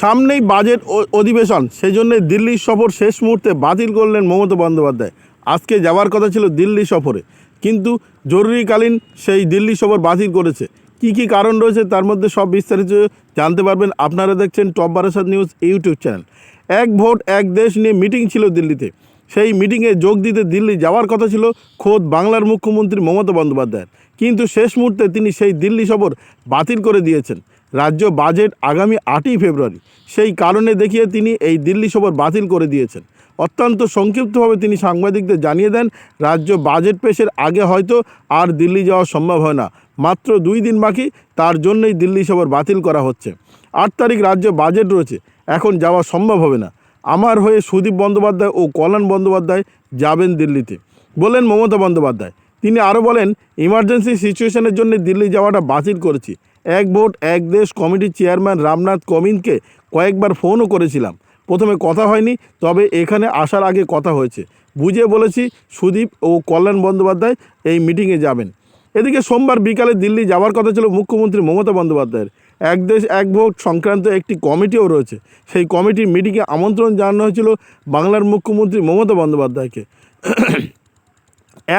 সামনেই বাজেট অধিবেশন। সেই জন্য দিল্লির সফর শেষ মুহূর্তে বাতিল করলেন মমতা বন্দ্যোপাধ্যায়। আজকে যাওয়ার কথা ছিল দিল্লি সফরে। কিন্তু জরুরিকালীন সেই দিল্লি সফর বাতিল করেছে। কি কি কারণ রয়েছে তার মধ্যে সব বিস্তারিত জানতে পারবেন। আপনারা দেখছেন top Barasat news YouTube channel. এক ভোট, এক দেশ নিয়ে মিটিং ছিল দিল্লিতে। সেই মিটিংয়ে যোগ দিতে দিল্লি যাওয়ার কথা ছিল খোদ বাংলার মুখ্যমন্ত্রী মমতা বন্দ্যোপাধ্যায়ের। কিন্তু শেষ মুহূর্তে তিনি সেই দিল্লি সফর বাতিল করে দিয়েছেন। রাজ্য বাজেট আগামী আটই ফেব্রুয়ারি। সেই কারণে দেখিয়ে তিনি এই দিল্লি সফর বাতিল করে দিয়েছেন। অত্যন্ত সংক্ষিপ্তভাবে তিনি সাংবাদিকদের জানিয়ে দেন, রাজ্য বাজেট পেশের আগে হয়তো আর দিল্লি যাওয়া সম্ভব হয় না। মাত্র দুই দিন বাকি, তার জন্যই দিল্লি সফর বাতিল করা হচ্ছে। আট তারিখ রাজ্য বাজেট রয়েছে, এখন যাওয়া সম্ভব হবে না। আমার হয়ে সুদীপ বন্দ্যোপাধ্যায় ও কল্যাণ বন্দ্যোপাধ্যায় যাবেন দিল্লিতে। বললেন মমতা বন্দ্যোপাধ্যায়, তিনি আরও বলেন, ইমার্জেন্সি সিচুয়েশনের জন্য দিল্লি যাওয়াটা বাতিল করেছি। এক ভোট, এক দেশ কমিটির চেয়ারম্যান রামনাথ কোবিন্দকে কয়েকবার ফোনও করেছিলাম। প্রথমে কথা হয়নি, তবে এখানে আসার আগে কথা হয়েছে। বুঝে বলেছি, সুদীপ ও কল্যাণ বন্দ্যোপাধ্যায় এই মিটিংয়ে যাবেন। এদিকে সোমবার বিকালে দিল্লি যাওয়ার কথা ছিল মুখ্যমন্ত্রী মমতা বন্দ্যোপাধ্যায়ের। এক দেশ, এক ভোট সংক্রান্ত একটি কমিটিও রয়েছে। সেই কমিটির মিটিংয়ে আমন্ত্রণ জানানো হয়েছিল বাংলার মুখ্যমন্ত্রী মমতা বন্দ্যোপাধ্যায়কে।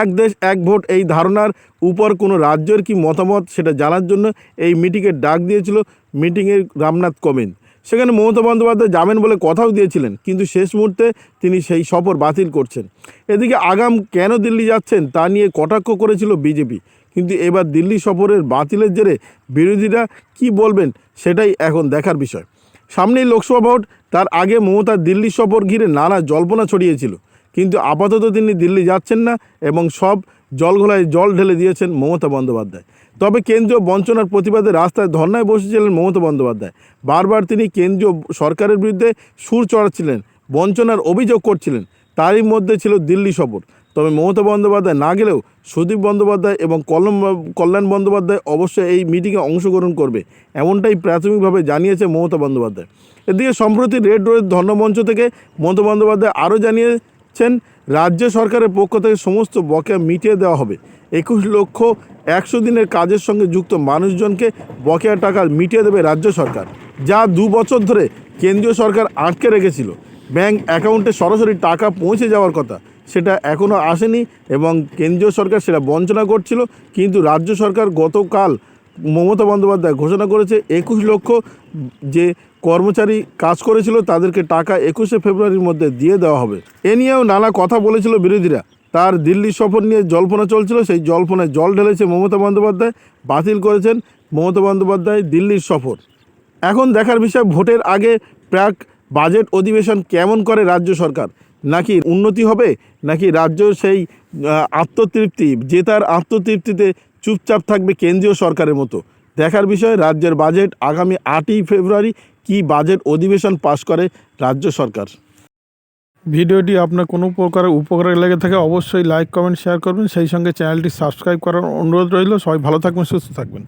এক দেশ, এক ভোট, এই ধারণার উপর কোনো রাজ্যের কি মতামত সেটা জানার জন্য এই মিটিংয়ের ডাক দিয়েছিল মিটিংয়ের রামনাথ কোবিন্দ। সেখানে মমতা বন্দ্যোপাধ্যায় যাবেন বলে কথাও দিয়েছিলেন, কিন্তু শেষ মুহূর্তে তিনি সেই সফর বাতিল করছেন। এদিকে আগাম কেন দিল্লি যাচ্ছেন তা নিয়ে কটাক্ষ করেছিল বিজেপি, কিন্তু এবার দিল্লি সফরের বাতিলের জেরে বিরোধীরা কি বলবেন সেটাই এখন দেখার বিষয়। সামনেই লোকসভা ভোট, তার আগে মমতা দিল্লি সফর ঘিরে নানা জল্পনা ছড়িয়েছিল। কিন্তু আপাতত তিনি দিল্লি যাচ্ছেন না এবং সব জলঘোলায় জল ঢেলে দিয়েছেন মমতা বন্দ্যোপাধ্যায়। তবে কেন্দ্রীয় বঞ্চনার প্রতিবাদে রাস্তায় ধর্নায় বসেছিলেন মমতা বন্দ্যোপাধ্যায়। বারবার তিনি কেন্দ্রীয় সরকারের বিরুদ্ধে সুর চড়াচ্ছিলেন, বঞ্চনার অভিযোগ করছিলেন। তারই মধ্যে ছিল দিল্লি সফর। তবে মমতা বন্দ্যোপাধ্যায় না গেলেও সুদীপ বন্দ্যোপাধ্যায় এবং কল্যাণ কল্যাণ বন্দ্যোপাধ্যায় অবশ্যই এই মিটিংয়ে অংশগ্রহণ করবে, এমনটাই প্রাথমিকভাবে জানিয়েছে মমতা বন্দ্যোপাধ্যায়। এদিকে সম্প্রতি রেড রোডের ধর্মমঞ্চ থেকে মমতা বন্দ্যোপাধ্যায় আরও জানিয়েছেন রাজ্য সরকারের পক্ষ থেকে সমস্ত বকেয়া মিটিয়ে দেওয়া হবে। একুশ লক্ষ একশো দিনের কাজের সঙ্গে যুক্ত মানুষজনকে বকেয়া টাকা মিটিয়ে দেবে রাজ্য সরকার, যা দু বছর ধরে কেন্দ্রীয় সরকার আটকে রেখেছিল। ব্যাংক অ্যাকাউন্টে সরাসরি টাকা পৌঁছে যাওয়ার কথা, সেটা এখনও আসেনি এবং কেন্দ্রীয় সরকার সেটা বঞ্চনা করছিল, কিন্তু রাজ্য সরকার গতকাল মমতা বন্দ্যোপাধ্যায় ঘোষণা করেছে একুশ লক্ষ যে কর্মচারী কাজ করেছিল তাদেরকে টাকা একুশে ফেব্রুয়ারির মধ্যে দিয়ে দেওয়া হবে। এ নিয়েও নানা কথা বলেছিল বিরোধীরা। তার দিল্লি সফর নিয়ে জল্পনা চলছিল, সেই জল্পনায় জল ঢেলেছে মমতা বন্দ্যোপাধ্যায়, বাতিল করেছেন মমতা বন্দ্যোপাধ্যায় দিল্লির সফর। এখন দেখার বিষয়, ভোটের আগে প্রাক বাজেট অধিবেশন কেমন করে রাজ্য সরকার? নাকি উন্নতি হবে? নাকি রাজ্য সেই আহ, যে তার আত্মতৃপ্তিতে চুপচাপ থাকবে কেন্দ্রীয় সরকারের মতো। দেখার বিষয় রাজ্যের বাজেট আগামী আটই ফেব্রুয়ারি কি বাজেট অধিবেশন পাশ করে রাজ্য সরকার? ভিডিওটি আপনার কোনো প্রকার উপকারে লেগে থাকে অবশ্যই লাইক কমেন্ট শেয়ার করবেন। সেই সঙ্গে চ্যানেলটি সাবস্ক্রাইব করার অনুরোধ রইল। সবাই ভালো থাকবেন সুস্থ থাকবেন।